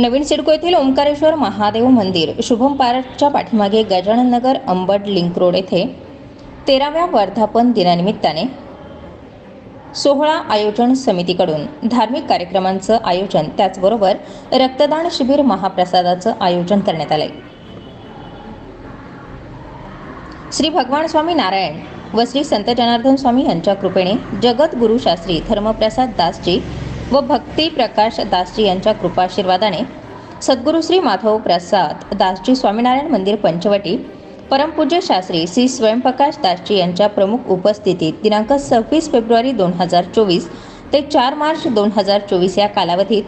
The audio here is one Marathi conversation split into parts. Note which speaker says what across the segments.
Speaker 1: नवीन सिडको येथील ओंकारेश्वर महादेव मंदिर शुभम पार्कच्या पाठीमागे गजानन नगर अंबड लिंक रोड येथे तेराव्या वर्धापन दिनानिमित्ताने सोहळा आयोजन समितीकडून धार्मिक कार्यक्रमांचं आयोजन त्याचबरोबर रक्तदान शिबिर महाप्रसादाचं आयोजन करण्यात आलंय. श्री भगवान स्वामी नारायण व श्री संत जनार्दन स्वामी यांच्या कृपेने जगद्गुरु शास्त्री धर्मप्रसाद दासजी व भक्ती प्रकाश दासजी यांच्या कृपाशीर्वादाने सद्गुरू श्री माधव प्रसाद दासजी स्वामीनारायण मंदिर पंचवटी परमपूज्य शास्त्री श्री स्वयंप्रकाश दासजी यांच्या प्रमुख उपस्थितीत दिनांक सव्वीस फेब्रुवारी दोन हजार चोवीस ते चार मार्च दोन हजार चोवीस या कालावधीत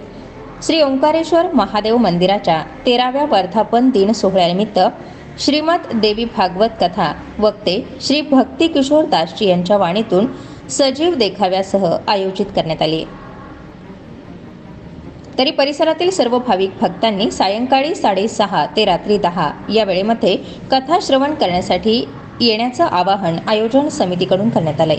Speaker 1: श्री ओंकारेश्वर महादेव मंदिराच्या तेराव्या वर्धापन दिन सोहळ्यानिमित्त श्रीमद देवी भागवत कथा वक्ते श्री भक्ती किशोर दासजी यांच्या वाणीतून सजीव देखाव्यासह आयोजित करण्यात आली. आहे तरी परिसरातील सर्व भाविक भक्तांनी सायंकाळी साडेसहा ते रात्री दहा या वेळेमध्ये कथा श्रवण करण्यासाठी येण्याचं आवाहन आयोजन समितीकडून करण्यात आलंय.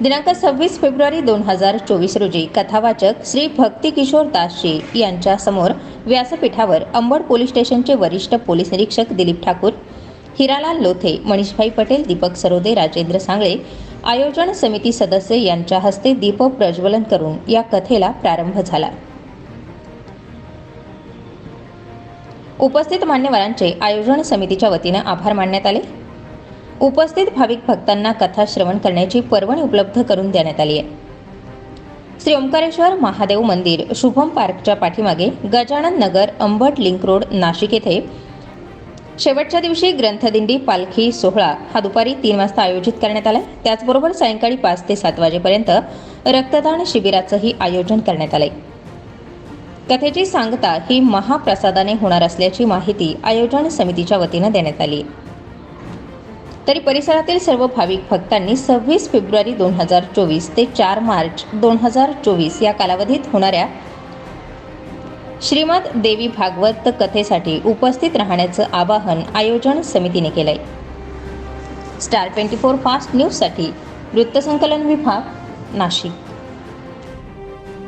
Speaker 1: दिनांक सव्वीस फेब्रुवारी दोन हजार चोवीस रोजी कथावाचक श्री भक्ती किशोर दासजी यांच्या समोर व्यासपीठावर अंबड पोलीस स्टेशनचे वरिष्ठ पोलीस निरीक्षक दिलीप ठाकूर हिरालाल लोथे मनीषभाई पटेल दीपक सरोदे राजेंद्र सांगळे आयोजन समिती सदस्य यांच्या हस्ते दीप प्रज्वलन करून या कथेला प्रारंभ झाला. उपस्थित मान्यवरांचे आयोजन समितीच्या वतीनं आभार मानण्यात आले. उपस्थित भाविक भक्तांना कथा श्रवण करण्याची परवानगी उपलब्ध करून देण्यात आली आहे. श्री ओंकारेश्वर महादेव मंदिर शुभम पार्कच्या पाठीमागे गजानन नगर अंबट लिंक रोड नाशिक येथे शेवटच्या दिवशी ग्रंथदिंडी पालखी सोहळा हा दुपारी तीन वाजता आयोजित करण्यात आला त्याचबरोबर सायंकाळी पाच ते सात वाजेपर्यंत रक्तदान शिबिराचंही आयोजन करण्यात आलंय. कथेची सांगता ही महाप्रसादाने होणार असल्याची माहिती आयोजन समितीच्या वतीनं देण्यात आली. तरी परिसरातील सर्व भाविक भक्तांनी सव्वीस फेब्रुवारी दोन हजार चोवीस ते चार मार्च दोन हजार चोवीस या कालावधीत होणाऱ्या श्रीमद देवी भागवत कथेसाठी उपस्थित राहण्याचं आवाहन आयोजन समितीने केलंय. स्टार ट्वेंटी फोर फास्ट न्यूजसाठी वृत्तसंकलन विभाग नाशिक.